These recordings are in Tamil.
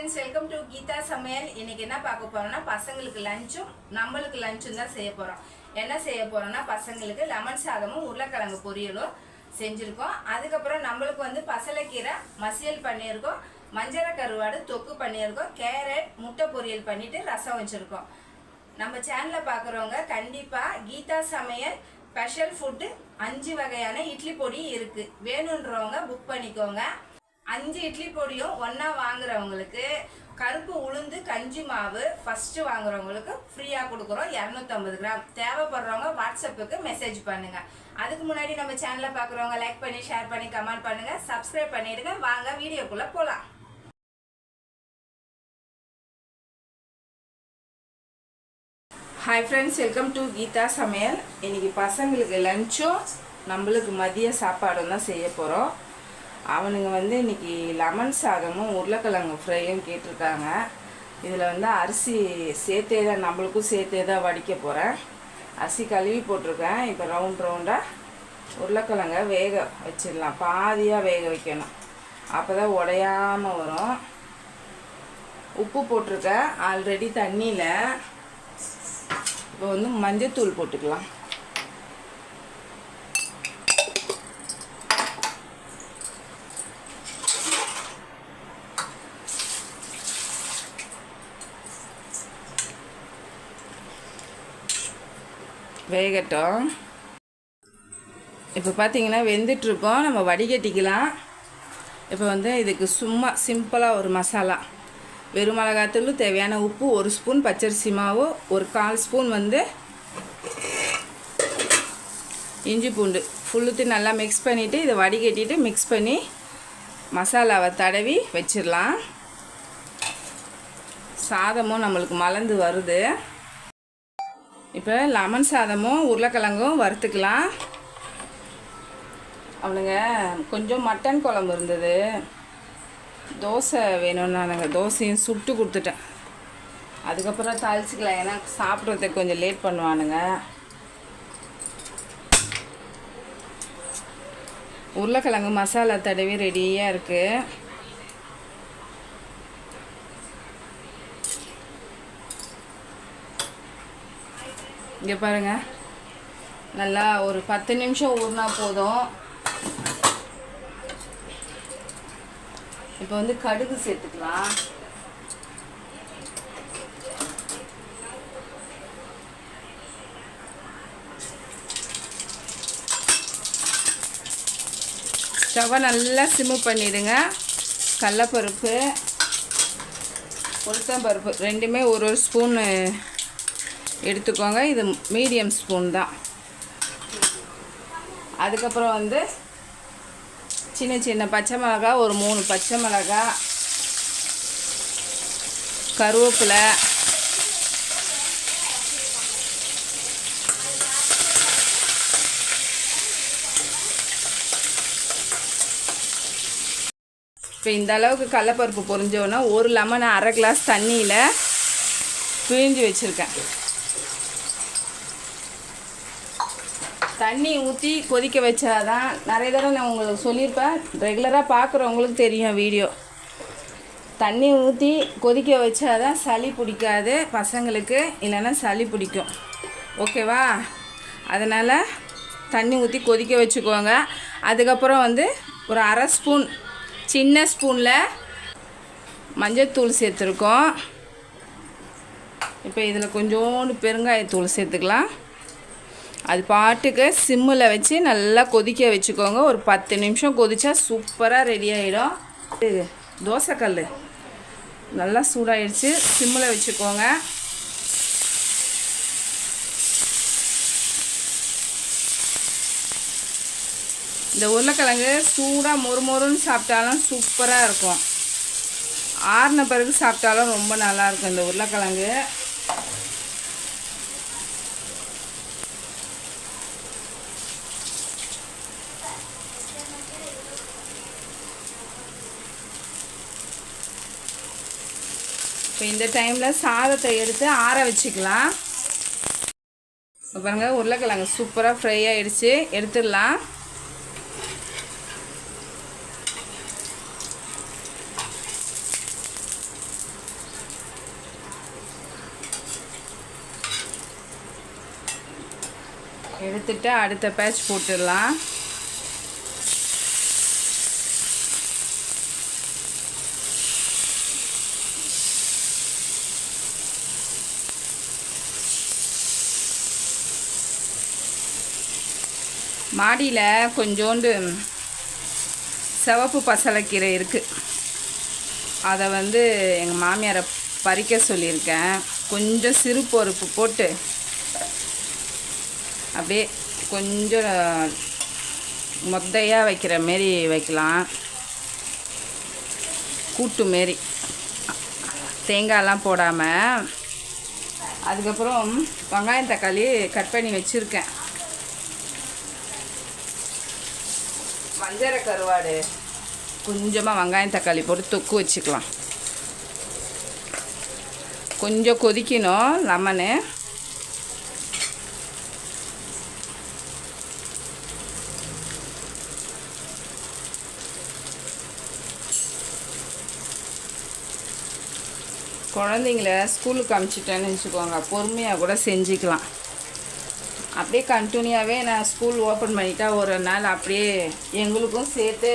Friends welcome to Geetha Samayal இன்னைக்கு என்ன பார்க்க போறோம்னா பசங்களுக்கு லஞ்சும் நம்மளுக்கு லஞ்சும் தான் செய்ய போறோம். என்ன செய்ய போறோம்னா பசங்களுக்கு லெமன் சாதமும் உருளைக்கிழங்கு பொரியலும் செஞ்சுருக்கோம். அதுக்கப்புறம் நம்மளுக்கு வந்து பசலைக்கீரை மசியல் பண்ணியிருக்கோம். மஞ்சள் கருவாடு தொக்கு பண்ணியிருக்கோம். கேரட் முட்டை பொரியல் பண்ணிட்டு ரசம் வச்சுருக்கோம். நம்ம சேனலை பார்க்குறவங்க கண்டிப்பாக கீதா சமையல் ஸ்பெஷல் ஃபுட்டு அஞ்சு வகையான இட்லி பொடி இருக்குது வேணுன்றவங்க புக் பண்ணிக்கோங்க. அஞ்சு இட்லி பொடியும் ஒன்றா வாங்குறவங்களுக்கு கருப்பு உளுந்து கஞ்சி மாவு ஃபஸ்ட்டு வாங்குறவங்களுக்கு ஃப்ரீயாக கொடுக்குறோம். இரநூத்தம்பது கிராம். தேவைப்படுறவங்க வாட்ஸ்அப்புக்கு மெசேஜ் பண்ணுங்கள் அதுக்கு முன்னாடி நம்ம சேனலை பார்க்குறவங்க லைக் பண்ணி ஷேர் பண்ணி கமெண்ட் பண்ணுங்கள் சப்ஸ்கிரைப் பண்ணிடுங்க. வாங்க வீடியோக்குள்ளே போகலாம் hi friends welcome to Geetha Samayal இன்னைக்கு பசங்களுக்கு லஞ்சும் நம்மளுக்கு மதிய சாப்பாடும் தான் செய்ய போகிறோம் அவனுங்க வந்து இன்னைக்கு லெமன் சாதமும் உருளைக்கிழங்கு ஃப்ரையும் கேட்டிருக்காங்க. இதில் வந்து அரிசி சேர்த்தே தான் நம்மளுக்கும் சேர்த்தே தான் வடிக்க போகிறேன் அரிசி கழுவி போட்டிருக்கேன். இப்போ ரவுண்ட் ரவுண்டாக உருளைக்கிழங்க வேக வச்சிடலாம். பாதியாக வேக வைக்கணும். அப்போ தான் உடையாமல் வரும். உப்பு போட்டிருக்கேன். ஆல்ரெடி தண்ணியில். இப்போ வந்து மஞ்சத்தூள் போட்டுக்கலாம். வேகட்டும். இப்போ பார்த்தீங்கன்னா வெந்துட்டுருக்கோம். நம்ம வடிகட்டிக்கலாம். இப்போ வந்து இதுக்கு சும்மா சிம்பிளாக ஒரு மசாலா. வெறும் மிளகாத்தூள் தேவையான உப்பு ஒரு ஸ்பூன் பச்சரிசி மாவு ஒரு கால் ஸ்பூன் வந்து இஞ்சி பூண்டு. ஃபுல்லுத்தையும் நல்லா மிக்ஸ் பண்ணிவிட்டு இதை வடிகட்டிட்டு மிக்ஸ் பண்ணி மசாலாவை தடவி வச்சிடலாம். சாதமும் நம்மளுக்கு மலர்ந்து வருது. இப்போ லெமன் சாதமும் உருளைக்கிழங்கும் வறுத்துக்கலாம். அவனுங்க கொஞ்சம் மட்டன் குழம்பு இருந்தது. தோசை வேணும்னானுங்க தோசையும் சுட்டு கொடுத்துட்டேன். அதுக்கப்புறம் தாளிச்சிக்கலாம். ஏன்னா சாப்பிட்றதுக்கு கொஞ்சம் லேட் பண்ணுவானுங்க. உருளைக்கிழங்கு மசாலா தடவி ரெடியாக இருக்குது இங்கே பாருங்கள் நல்லா ஒரு பத்து நிமிஷம் ஊறினா போதும். இப்போ வந்து கடுகு சேர்த்துக்கலாம். ஸ்டவ்வை நல்லா சிம்மு பண்ணிடுங்க. கடலப்பருப்பு உளுத்தம்பருப்பு ரெண்டுமே ஒரு ஒரு ஸ்பூன்னு எடுத்துக்கோங்க. இது மீடியம் ஸ்பூன் தான். அதுக்கப்புறம் வந்து சின்ன சின்ன பச்சை மிளகா ஒரு மூணு பச்சை மிளகா கருவேப்பிலை இப்போ இந்த அளவுக்கு கடலப்பருப்பு பொரிஞ்சோன்னா ஒரு லெமன் அரை கிளாஸ் தண்ணியில் பிழிஞ்சு வச்சுருக்கேன். தண்ணி ஊற்றி கொதிக்க வச்சாதான் நிறைய தடவை நான் உங்களுக்கு சொல்லியிருப்பேன். ரெகுலராக பார்க்குறவங்களுக்கு தெரியும் வீடியோ. தண்ணி ஊற்றி கொதிக்க வச்சாதான் சளி பிடிக்காது பசங்களுக்கு இல்லைன்னா சளி பிடிக்கும். ஓகேவா? அதனால் தண்ணி ஊற்றி கொதிக்க வச்சுக்கோங்க. அதுக்கப்புறம் வந்து ஒரு அரை ஸ்பூன் சின்ன ஸ்பூனில் மஞ்சத்தூள் சேர்த்துருக்கோம். இப்போ இதில் கொஞ்சோண்டு பெருங்காயத்தூள் சேர்த்துக்கலாம். அது பாட்டுக்கு சிம்மில் வச்சு நல்லா கொதிக்க வச்சுக்கோங்க. ஒரு பத்து நிமிஷம் கொதிச்சா சூப்பராக ரெடி ஆகிடும் இது தோசைக்கல் நல்லா சூடாயிடுச்சு சிம்மில் வச்சுக்கோங்க. இந்த உருளைக்கிழங்கு சூடாக மொறு மொறுன்னு சாப்பிட்டாலும் சூப்பராக இருக்கும். ஆறின பிறகு சாப்பிட்டாலும் ரொம்ப நல்லாயிருக்கும் இந்த உருளைக்கிழங்கு. இப்போ இந்த டைமில் சாதத்தை எடுத்து ஆற வச்சுக்கலாம். பாருங்கள் உருளைக்கிழங்கு சூப்பராக ஃப்ரை ஆகிடுச்சு எடுத்துடலாம். எடுத்துட்டு அடுத்த பேட்ச் போட்டுடலாம். மாடியில் கொஞ்சோண்டு சிவப்பு பசலைக்கீரை இருக்குது அதை வந்து எங்கள் மாமியாரை பறிக்க சொல்லியிருக்கேன். கொஞ்சம் சிறு பொறுப்பு போட்டு அப்படியே கொஞ்சம் மொத்தையாக வைக்கிற மாரி வைக்கலாம். கூட்டு மாரி. தேங்காயெல்லாம் போடாமல் அதுக்கப்புறம் வெங்காயம் தக்காளி கட் பண்ணி வச்சுருக்கேன். வஞ்சர கருவாடு. கொஞ்சமாக வெங்காயம் தக்காளி போட்டு தொக்கு வச்சுக்கலாம். கொஞ்சம் கொதிக்கணும் லெமனு. குழந்தைங்கள ஸ்கூலுக்கு அனுப்பிச்சிட்டேன்னு வச்சுக்கோங்க. பொறுமையாக கூட செஞ்சுக்கலாம். அப்படியே கண்டினியூவாகவே நான் ஸ்கூல் ஓப்பன் பண்ணிட்டா ஒரு நாள் அப்படியே எங்களுக்கும் சேர்த்து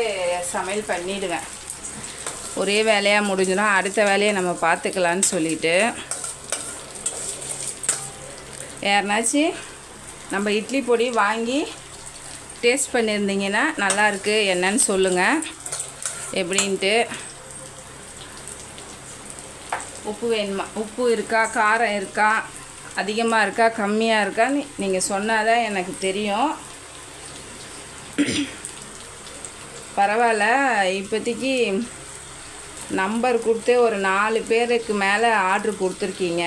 சமையல் பண்ணிவிடுவேன் ஒரே வேலையாக முடிஞ்சிடும் அடுத்த வேலையை நம்ம பார்த்துக்கலான்னு சொல்லிட்டு. யாருனாச்சும் நம்ம இட்லி பொடி வாங்கி டேஸ்ட் பண்ணியிருந்தீங்கன்னா நல்லாயிருக்கு என்னன்னு சொல்லுங்கள் எப்படின்ட்டு. உப்பு வேணுமா? உப்பு இருக்கா? காரம் இருக்கா? அதிகமாக இருக்கா கம்மியாக இருக்கான்னு நீங்கள் சொன்னால் தான் எனக்கு தெரியும். பரவாயில்ல இப்போதைக்கு நம்பர் கொடுத்து ஒரு நாலு பேருக்கு மேலே ஆர்ட்ரு கொடுத்துருக்கீங்க.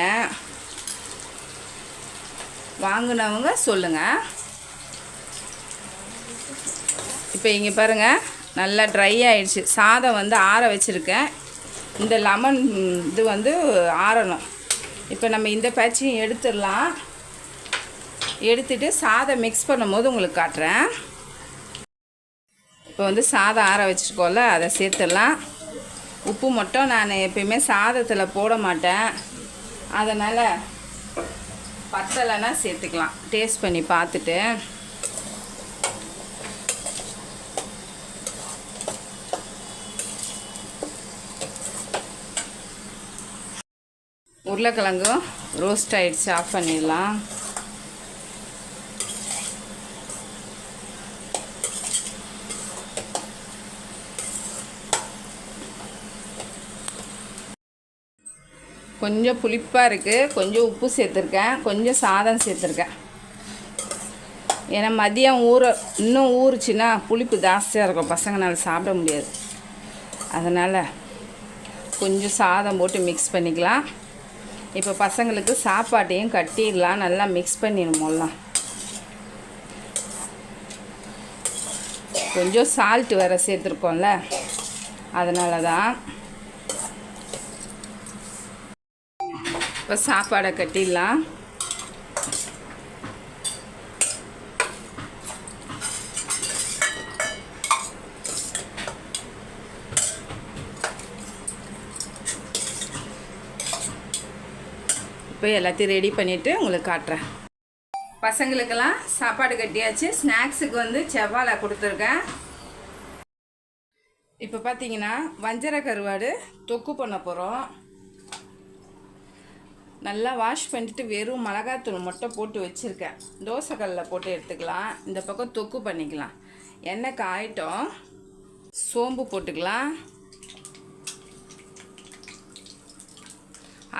வாங்கினவங்க சொல்லுங்கள் இப்போ இங்கே பாருங்கள் நல்லா ட்ரை ஆகிடுச்சு சாதம் வந்து ஆற வச்சுருக்கேன். இந்த லெமன் இது வந்து ஆறணும். இப்போ நம்ம இந்த பேட்சையும் எடுத்துடலாம். எடுத்துட்டு சாதம் மிக்ஸ் பண்ணும்போது உங்களுக்கு காட்டுறேன். இப்போ வந்து சாதம் ஆற வச்சுருக்கோம்ல அதை சேர்த்துடலாம். உப்பு மட்டும் நான் எப்பயுமே சாதத்தில் போட மாட்டேன். அதனால் பத்தலைன்னா சேர்த்துக்கலாம். டேஸ்ட் பண்ணி பார்த்துட்டு. உருளைக்கிழங்கும் ரோஸ்ட் ஆகிடுச்சு ஆஃப் பண்ணிடலாம். கொஞ்சம் புளிப்பாக இருக்குது கொஞ்சம் உப்பு சேர்த்துருக்கேன். கொஞ்சம் சாதம் சேர்த்துருக்கேன். ஏன்னா மதியம் ஊற இன்னும் ஊறுச்சுன்னா புளிப்பு ஜாஸ்தியாக இருக்கும். பசங்களால் சாப்பிட முடியாது. அதனால் கொஞ்சம் சாதம் போட்டு மிக்ஸ் பண்ணிக்கலாம். இப்போ பசங்களுக்கு சாப்பாட்டையும் கட்டிடலாம் நல்லா மிக்ஸ் பண்ணிடுமோலாம் கொஞ்சம் சால்ட் வேறு சேர்த்துருக்கோம்ல. அதனால தான் இப்போ சாப்பாடை கட்டிடலாம். இப்போ எல்லாத்தையும் ரெடி பண்ணிவிட்டு உங்களுக்கு காட்டுறேன். பசங்களுக்கெல்லாம் சாப்பாடு கட்டியாச்சு. ஸ்நாக்ஸுக்கு வந்து செவ்வாழை கொடுத்துருக்கேன். இப்போ பார்த்தீங்கன்னா வஞ்சர கருவாடு தொக்கு பண்ண போகிறோம் நல்லா வாஷ் பண்ணிட்டு வெறும் மிளகாத்தூள் மட்டும் போட்டு வச்சுருக்கேன். தோசைக்கல்லில் போட்டு எடுத்துக்கலாம். இந்த பக்கம் தொக்கு பண்ணிக்கலாம். எண்ணெய் காயிட்டோம். சோம்பு போட்டுக்கலாம்.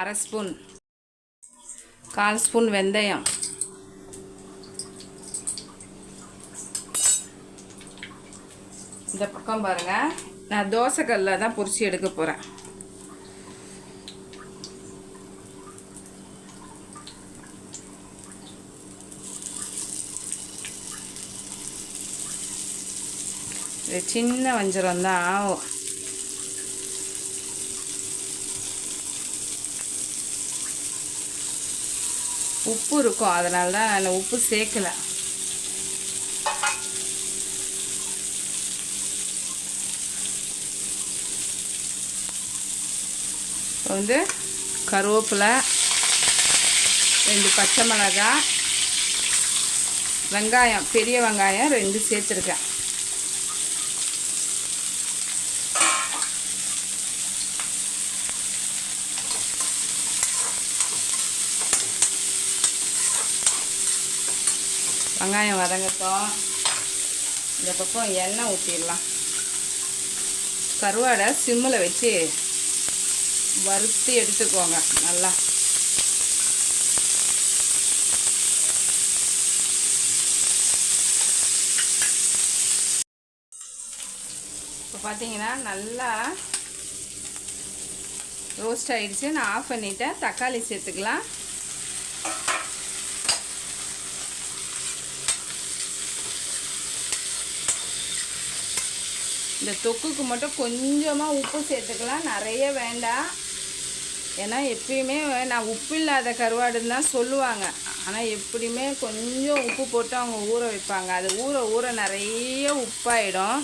அரை ஸ்பூன். கால் ஸ்பூன் வெந்தயம். இந்த பக்கம் பாருங்க. நான் தோசைக்கல்ல தான் பொரிச்சு எடுக்க போகிறேன் இது சின்ன வஞ்சரம் தான். உப்பு இருக்கும். அதனால தான் நான் உப்பு சேர்க்கல. இப்போ வந்து கருவேப்பிலை ரெண்டு பச்சை மிளகாய் வெங்காயம் பெரிய வெங்காயம் ரெண்டு சேர்த்துருக்கேன். வெங்காயம் வதங்கட்டும். இந்த பக்கம் எண்ணெய் ஊற்றிடலாம் கருவாடை சிம்மில் வச்சு வறுத்து எடுத்துக்கோங்க நல்லா. இப்போ பார்த்தீங்கன்னா நல்லா ரோஸ்ட் ஆகிடுச்சு நான் ஆஃப் பண்ணிவிட்டேன் தக்காளி சேர்த்துக்கலாம். இந்த தொக்குக்கு மட்டும் கொஞ்சமாக உப்பு சேர்த்துக்கலாம். நிறைய வேண்டாம். ஏன்னா எப்பயுமே நான் உப்பு இல்லாத கருவாடுன்னு தான் சொல்லுவாங்க. ஆனால் எப்படியுமே கொஞ்சம் உப்பு போட்டு அவங்க ஊற வைப்பாங்க. அது ஊற ஊற நிறைய உப்பாயிடும்.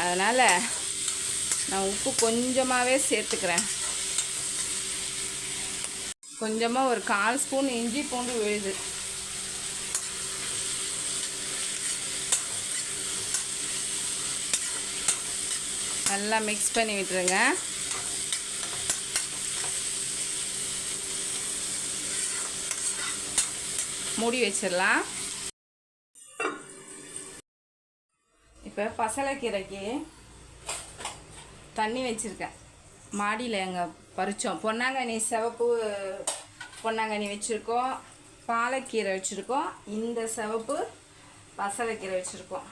அதனால் நான் உப்பு கொஞ்சமாகவே சேர்த்துக்கிறேன். கொஞ்சமாக ஒரு கால் ஸ்பூன் இஞ்சி பூண்டு விழுது. நல்லா மிக்ஸ் பண்ணி விட்டுருங்க. மூடி வச்சிடலாம். இப்போ பசலைக்கீரைக்கு தண்ணி வச்சுருக்கேன். மாடியில் எங்கள் பறித்தோம் பொன்னாங்கண்ணி சிவப்பு பொன்னாங்கண்ணி வச்சுருக்கோம். பாலக்கீரை வச்சுருக்கோம். இந்த சிவப்பு பசலைக்கீரை வச்சுருக்கோம்.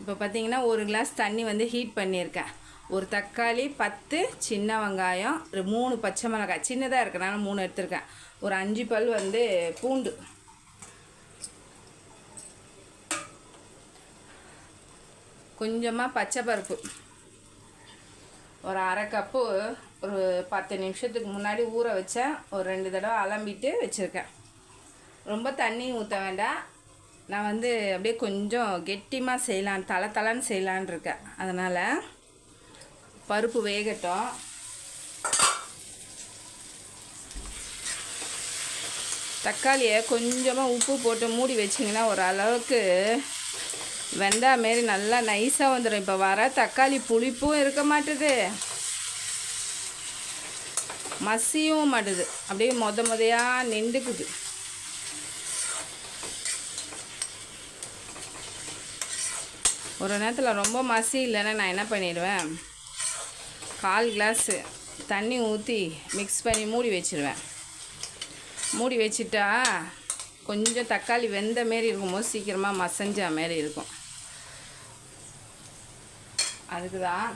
இப்போ பார்த்தீங்கன்னா ஒரு கிளாஸ் தண்ணி வந்து ஹீட் பண்ணியிருக்கேன். ஒரு தக்காளி பத்து சின்ன வெங்காயம் ஒரு மூணு பச்சை மிளகாய். சின்னதாக இருக்கனால மூணு எடுத்திருக்கேன். ஒரு அஞ்சு பல் வந்து பூண்டு. கொஞ்சமாக பச்சை பருப்பு. ஒரு அரை கப்பு ஒரு பத்து நிமிஷத்துக்கு முன்னாடி ஊற வச்சேன். ஒரு ரெண்டு தடவை அலம்பிட்டு வச்சுருக்கேன். ரொம்ப தண்ணி ஊற்ற வேண்டாம். நான் வந்து அப்படியே கொஞ்சம் கெட்டிமாக செய்யலான் தலை தலைன்னு செய்யலான் இருக்கேன். அதனால் பருப்பு வேகட்டும். தக்காளியை கொஞ்சமாக உப்பு போட்டு மூடி வச்சிங்கன்னா ஒரு அளவுக்கு வெந்தா மாரி நல்லா நைஸாக வந்துடும் இப்போ வர தக்காளி புளிப்பும் இருக்க மாட்டுது. மசியும் மாட்டுது. அப்படியே மொத மொதையாக நின்றுக்குது. ஒரு நேரத்தில் ரொம்ப மசி இல்லைன்னா நான் என்ன பண்ணிடுவேன்? கால் கிளாஸு தண்ணி ஊற்றி மிக்ஸ் பண்ணி மூடி வச்சிருவேன். மூடி வச்சுட்டா கொஞ்சம் தக்காளி வெந்த மாரி இருக்கும்போது சீக்கிரமாக மசஞ்ச மாரி இருக்கும். அதுக்கு தான்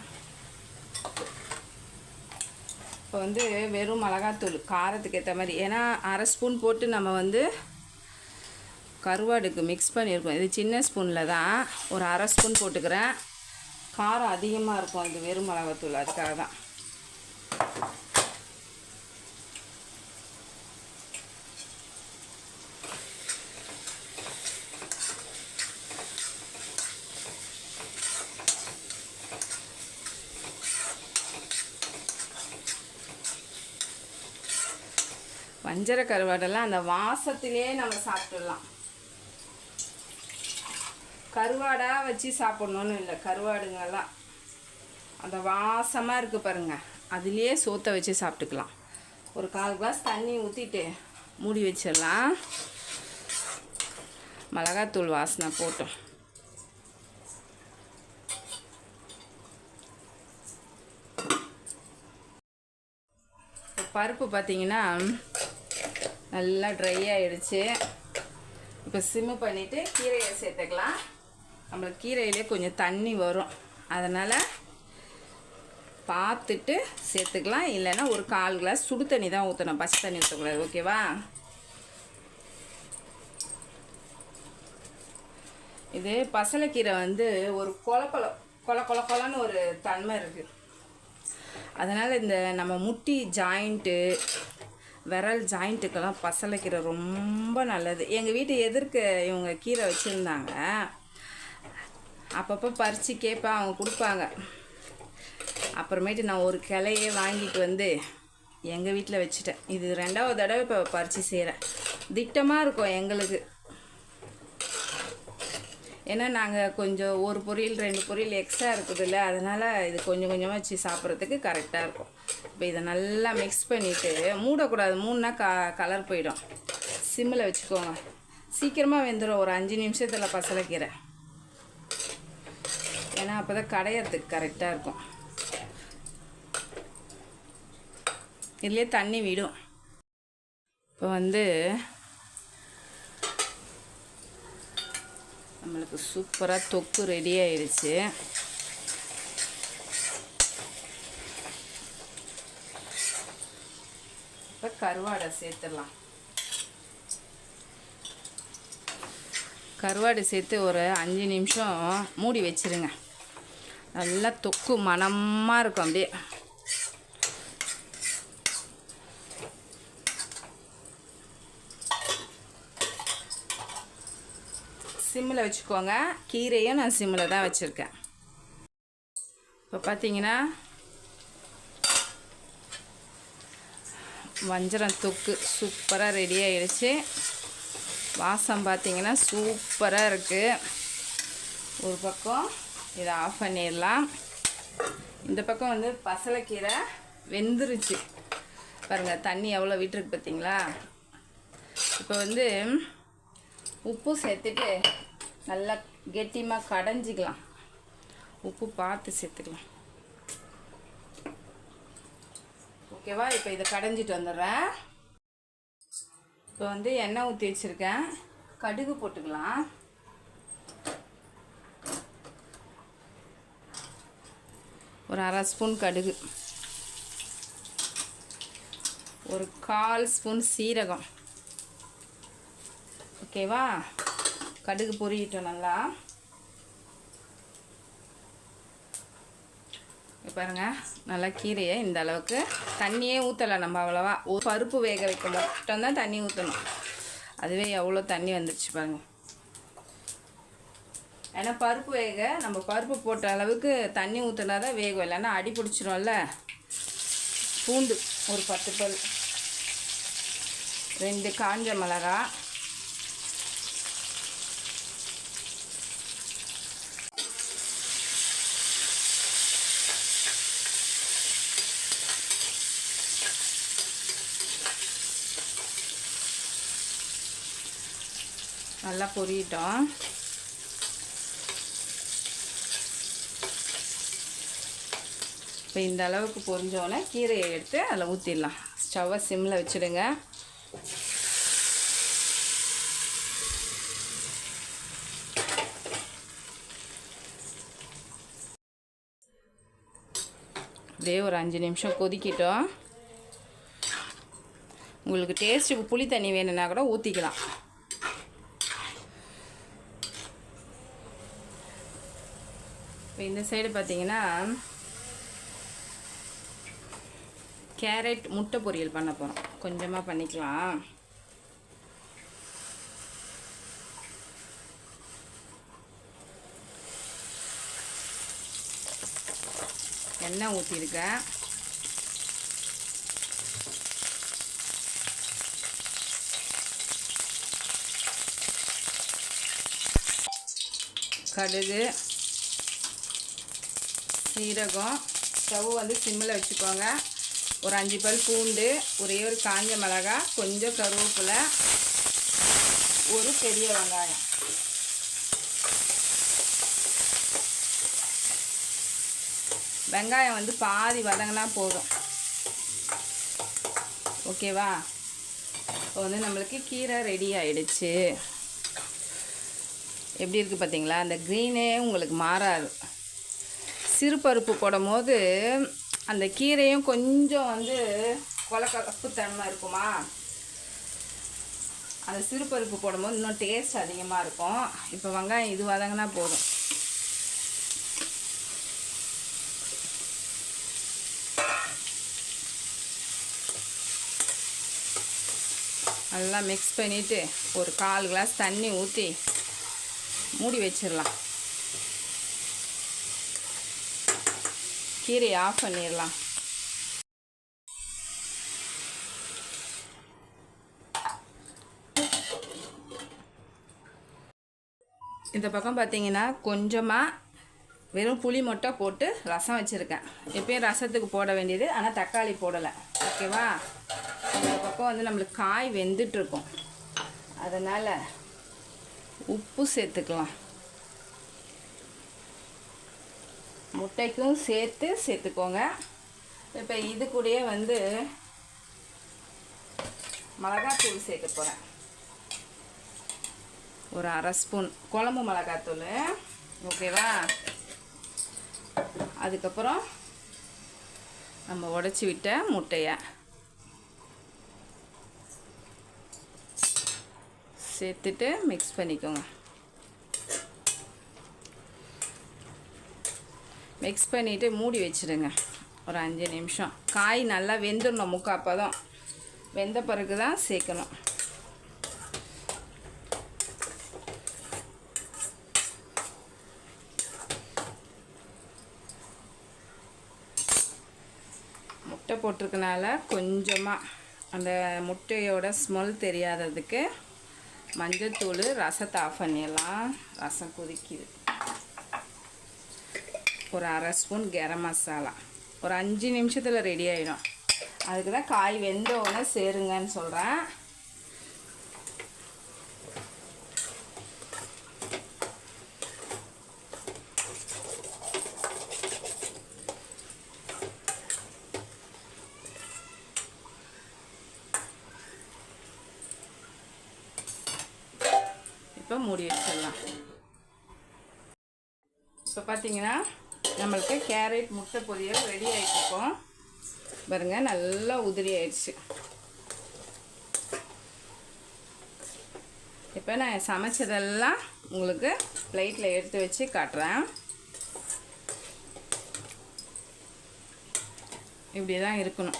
இப்போ வந்து வெறும் மிளகாத்தூள் காரத்துக்கு ஏற்ற மாதிரி ஏன்னா அரை ஸ்பூன் போட்டு நம்ம வந்து கருவாடுக்கு மிக்ஸ் பண்ணியிருக்கோம். இது சின்ன ஸ்பூனில் தான். ஒரு அரை ஸ்பூன் போட்டுக்கிறேன். காரம் அதிகமாக இருக்கும். இது வெறும் மிளகாத்தூள். அதுக்காக தான். வஞ்சர கருவாடெல்லாம் அந்த வாசத்திலே நம்ம சாப்பிட்டுடலாம். கருவாடாக வச்சு சாப்பிட்ணுன்னு இல்லை கருவாடுங்கெல்லாம். அந்த வாசமாக இருக்குது பாருங்கள் அதுலேயே சோத்தை வச்சு சாப்பிட்டுக்கலாம். ஒரு கால் கிளாஸ் தண்ணி ஊற்றிட்டு மூடி வச்சிடலாம். மிளகாத்தூள் வாசனை போட்டோம். இப்போ பருப்பு பார்த்தீங்கன்னா நல்லா ட்ரை ஆகிடுச்சு இப்போ சிம்மு பண்ணிவிட்டு கீரையை சேர்த்துக்கலாம். நம்மளுக்கு கீரையிலே கொஞ்சம் தண்ணி வரும். அதனால் பார்த்துட்டு சேர்த்துக்கலாம். இல்லைன்னா ஒரு கால் கிளாஸ் சுடு தண்ணி தான் ஊற்றணும் பச்சை தண்ணி ஊற்றக்கூடாது ஓகேவா? இது பசலைக்கீரை வந்து ஒரு கொல கொல கொல கொல கொலன்னு ஒரு தன்மை இருக்குது அதனால் இந்த நம்ம முட்டி ஜாயிண்ட்டு விரல் ஜாயிண்ட்டுக்கெல்லாம் பசலைக்கீரை ரொம்ப நல்லது. எங்கள் வீட்டு எதிர்க்க இவங்க கீரை வச்சுருந்தாங்க. அப்பப்போ பறித்து கேட்பேன் அவங்க கொடுப்பாங்க. அப்புறமேட்டு நான் ஒரு கிளையே வாங்கிட்டு வந்து எங்கள் வீட்டில் வச்சுட்டேன். இது ரெண்டாவது தடவை இப்போ பறித்து செய்கிறேன் திட்டமாக இருக்கும் எங்களுக்கு. ஏன்னா நாங்கள் கொஞ்சம் ஒரு பொரியல் ரெண்டு பொரியல் எக்ஸ்ட்ரா இருக்குதுல்ல அதனால் இது கொஞ்சம் கொஞ்சமாக வச்சு சாப்பிட்றதுக்கு கரெக்டாக இருக்கும். இப்போ இதை நல்லா மிக்ஸ் பண்ணிவிட்டு மூடக்கூடாது மூணுனா க கலர் போயிடும். சிம்மில் வச்சுக்கோங்க. சீக்கிரமாக வெந்துடும் ஒரு அஞ்சு நிமிஷத்தில் பசலைக்கீரை. ஏன்னா அப்போ தான் கடையிறதுக்கு கரெக்டாக இருக்கும். இதுலேயே தண்ணி விடும். இப்போ வந்து நம்மளுக்கு சூப்பராக தொக்கு ரெடி ஆயிடுச்சு. இப்போ கருவாடை சேர்த்துடலாம். கருவாடு சேர்த்து ஒரு அஞ்சு நிமிஷம் மூடி வச்சிருங்க. நல்லா தொக்கு மனமாக இருக்கும் அப்படியே. சிம்மில் வச்சுக்கோங்க. கீரையும் நான் சிம்மில் தான் வச்சுருக்கேன். இப்போ பார்த்தீங்கன்னா வஞ்சரம் தொக்கு சூப்பராக ரெடி ஆகிடுச்சு வாசம் பார்த்தீங்கன்னா சூப்பராக இருக்குது ஒரு பக்கம் இதை ஆஃப் பண்ணிடலாம். இந்த பக்கம் வந்து பசலைக்கீரை வெந்துருச்சு. பாருங்கள் தண்ணி எவ்வளோ விட்டுருக்கு பார்த்தீங்களா? இப்போ வந்து உப்பு சேர்த்துட்டு நல்லா கெட்டியமாக கடைஞ்சிக்கலாம். உப்பு பார்த்து சேர்த்துக்கலாம். ஓகேவா? இப்போ இதை கடைஞ்சிட்டு வந்துடுறேன். இப்போ வந்து எண்ணெய் ஊற்றி வச்சுருக்கேன். கடுகு போட்டுக்கலாம். ஒரு அரை ஸ்பூன் கடுகு. ஒரு கால் ஸ்பூன் சீரகம். ஓகேவா கடுகு பொரியிட்டோம் நல்லா. பாருங்கள் பாருங்க நல்லா கீரையை இந்த அளவுக்கு தண்ணியே ஊற்றலை நம்ம அவ்வளோவா. ஒரு பருப்பு வேக வைக்க மட்டும்தான் தண்ணி ஊற்றணும் அதுவே எவ்வளோ தண்ணி வந்துடுச்சு பாருங்கள் ஏன்னா பருப்பு வேக நம்ம பருப்பு போட்ட அளவுக்கு தண்ணி ஊற்றினா தான் வேகும். இல்லைன்னா அடி பிடிச்சிரும்ல. பூண்டு ஒரு பத்து பல். ரெண்டு காஞ்ச மிளகா. நல்லா பொரியட்டும். இப்போ இந்த அளவுக்கு பொரிஞ்சோடனே கீரையை எடுத்து அதில் ஊற்றிடலாம். ஸ்டவ்வை சிம்மில் வச்சுடுங்க. அப்படியே ஒரு அஞ்சு நிமிஷம் கொதிக்கிட்டோம். உங்களுக்கு டேஸ்ட்டுக்கு புளி தண்ணி வேணும்னா கூட ஊற்றிக்கலாம். இப்போ இந்த சைடு பார்த்தீங்கன்னா கேரட் முட்டை பொரியல் பண்ண போகிறோம் கொஞ்சமாக பண்ணிக்கலாம். எண்ணெய் ஊற்றிருக்கேன் கடுகு சீரகம் ஸ்டவ் வந்து சிம்மில் வச்சுக்கோங்க. ஒரு அஞ்சு பல் பூண்டு ஒரே ஒரு காஞ்ச மிளகா கொஞ்சம் கருவேப்பிலை ஒரு பெரிய வெங்காயம். வெங்காயம் வந்து பாதி வதங்கினா போதும். ஓகேவா? இப்போ வந்து நம்மளுக்கு கீரை ரெடி ஆயிடுச்சு. எப்படி இருக்குது பார்த்தீங்களா? அந்த க்ரீனே உங்களுக்கு மாறாது. சிறுபருப்பு போடும் போது அந்த கீரையும் கொஞ்சம் வந்து கொலக்கலப்பு தன்மை இருக்குமா? அந்த சிறுபருப்பு போடும்போது இன்னும் டேஸ்ட் அதிகமாக இருக்கும். இப்போ வெங்காயம் இது வதங்கினா போதும். நல்லா மிக்ஸ் பண்ணிவிட்டு ஒரு கால் கிளாஸ் தண்ணி ஊற்றி மூடி வச்சிடலாம். கீரையை ஆஃப் பண்ணிடலாம். இந்த பக்கம் பார்த்தீங்கன்னா கொஞ்சமாக வெறும் புளி மட்டும் போட்டு ரசம் வச்சுருக்கேன். எப்பயும் ரசத்துக்கு போட வேண்டியது ஆனால் தக்காளி போடலை. ஓகேவா இந்த பக்கம் வந்து நம்மளுக்கு காய் வெந்துட்டுருக்கும் அதனால் உப்பு சேர்த்துக்கலாம். முட்டைக்கும் சேர்த்து சேர்த்துக்கோங்க. இப்போ இது கூடயே வந்து மிளகாத்தூள் சேர்க்க போகிறேன் ஒரு அரை ஸ்பூன் குழம்பு மிளகாத்தூள். ஓகேவா? அதுக்கப்புறம் நம்ம உடச்சி விட்ட முட்டையை சேர்த்துட்டு மிக்ஸ் பண்ணிக்கோங்க. மிக்ஸ் பண்ணிவிட்டு மூடி வச்சிடுங்க ஒரு அஞ்சு நிமிஷம். காய் நல்லா வெந்துடணும் முக்காப்பதம் வெந்த பிறகு தான் சேர்க்கணும். முட்டை போட்டிருக்கனால கொஞ்சமாக அந்த முட்டையோட ஸ்மெல் தெரியாததுக்கு மஞ்சத்தூள் ரசத்தை ஆஃப் பண்ணிடலாம். ரசம் கொதிக்குது. ஒரு அரை ஸ்பூன் கரம் மசாலா. ஒரு அஞ்சு நிமிஷத்தில் ரெடி ஆகிடும் அதுக்கு தான் காய் வெந்த உடனே சேருங்கன்னு சொல்கிறேன் இப்போ மூடி வச்சிடலாம். இப்போ பார்த்தீங்கன்னா நம்மளுக்கு கேரட் முட்டை பொரியல் ரெடி ஆகிட்டுருக்கோம் பாருங்க நல்லா உதிரி ஆயிடுச்சு. இப்போ நான் சமைச்சதெல்லாம் உங்களுக்கு பிளேட்டில் எடுத்து வச்சு காட்டுறேன். இப்படி தான் இருக்கணும்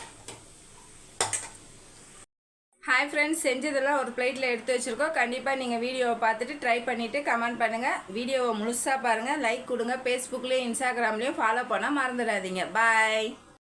ஹாய் ஃப்ரெண்ட்ஸ் செஞ்சதெல்லாம் ஒரு பிளேட்டில் எடுத்து வச்சுருக்கோம். கண்டிப்பாக நீங்கள் வீடியோவை பார்த்துட்டு ட்ரை பண்ணிவிட்டு கமெண்ட் பண்ணுங்கள் வீடியோவை முழுசாக பாருங்கள் லைக் கொடுங்க. ஃபேஸ்புக்லேயும் இன்ஸ்டாகிராம்லேயும் ஃபாலோ பண்ண மறந்துடாதீங்க. பாய்